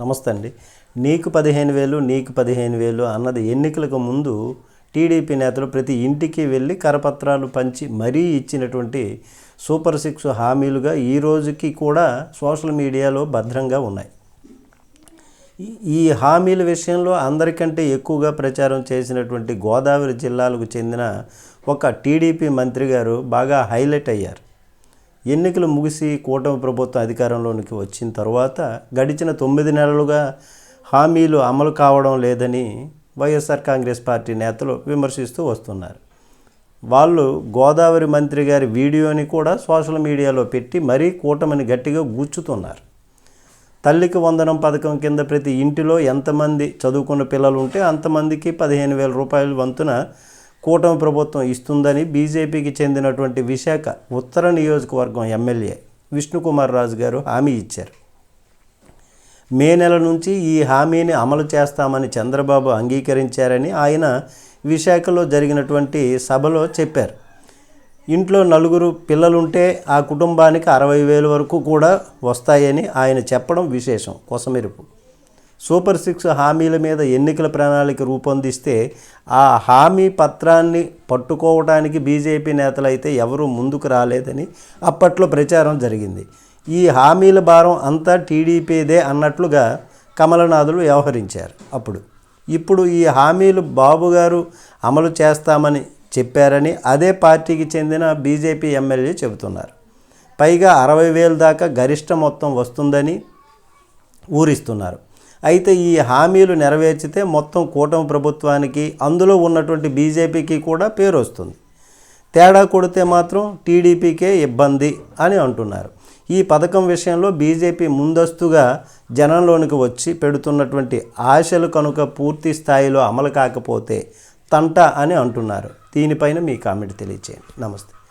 నమస్తే అండి. నీకు పదిహేను వేలు నీకు పదిహేను వేలు అన్నది ఎన్నికలకు ముందు టీడీపీ నేతలు ప్రతి ఇంటికి వెళ్ళి కరపత్రాలు పంచి మరీ ఇచ్చినటువంటి సూపర్ సిక్స్ హామీలుగా ఈ రోజుకి కూడా సోషల్ మీడియాలో భద్రంగా ఉన్నాయి. ఈ- హామీల విషయంలో అందరికంటే ఎక్కువగా ప్రచారం చేసినటువంటి గోదావరి జిల్లాలకు చెందిన ఒక టీడీపీ మంత్రి గారు బాగా హైలైట్ అయ్యారు. ఎన్నికలు ముగిసి కూటమి ప్రభుత్వం అధికారంలోనికి వచ్చిన తర్వాత గడిచిన తొమ్మిది నెలలుగా హామీలు అమలు కావడం లేదని వైఎస్ఆర్ కాంగ్రెస్ పార్టీ నేతలు విమర్శిస్తూ వస్తున్నారు. వాళ్ళు గోదావరి మంత్రి గారి వీడియోని కూడా సోషల్ మీడియాలో పెట్టి మరీ కూటమిని గట్టిగా గుచ్చుతున్నారు తల్లికి వందనం పథకం కింద ప్రతి ఇంటిలో ఎంతమంది చదువుకున్న పిల్లలు ఉంటే అంతమందికి పదిహేను వేల రూపాయల వంతున కూటమి ప్రభుత్వం ఇస్తుందని బీజేపీకి చెందినటువంటి విశాఖ ఉత్తర నియోజకవర్గం ఎమ్మెల్యే విష్ణుకుమార్ రాజు గారు హామీ ఇచ్చారు. మే నెల నుంచి ఈ హామీని అమలు చేస్తామని చంద్రబాబు అంగీకరించారని ఆయన విశాఖలో జరిగినటువంటి సభలో చెప్పారు. ఇంట్లో నలుగురు పిల్లలుంటే ఆ కుటుంబానికి అరవై వేల వరకు కూడా వస్తాయని ఆయన చెప్పడం విశేషం. కొసమెరుపు సూపర్ సిక్స్ హామీల మీద ఎన్నికల ప్రణాళిక రూపొందిస్తే ఆ హామీ పత్రాన్ని పట్టుకోవడానికి బీజేపీ నేతలైతే ఎవరూ ముందుకు రాలేదని అప్పట్లో ప్రచారం జరిగింది. ఈ హామీల భారం అంతా టీడీపీదే అన్నట్లుగా కమలనాథులు వ్యవహరించారు అప్పుడు. ఇప్పుడు ఈ హామీలు బాబు గారు అమలు చేస్తామని చెప్పారని అదే పార్టీకి చెందిన బీజేపీ ఎమ్మెల్యే చెబుతున్నారు. పైగా అరవై వేలు దాకా గరిష్ట మొత్తం వస్తుందని ఊరిస్తున్నారు. అయితే ఈ హామీలు నెరవేర్చితే మొత్తం కూటమి ప్రభుత్వానికి అందులో ఉన్నటువంటి బీజేపీకి కూడా పేరు వస్తుంది. తేడా కొడితే మాత్రం టీడీపీకే ఇబ్బంది అని అంటున్నారు. ఈ పథకం విషయంలో బీజేపీ ముందస్తుగా జనంలోనికి వచ్చి పెడుతున్నటువంటి ఆశలు కనుక పూర్తి స్థాయిలో అమలు కాకపోతే తంట అని అంటున్నారు. దీనిపైన మీ కామెంట్ తెలియచేయండి. నమస్తే.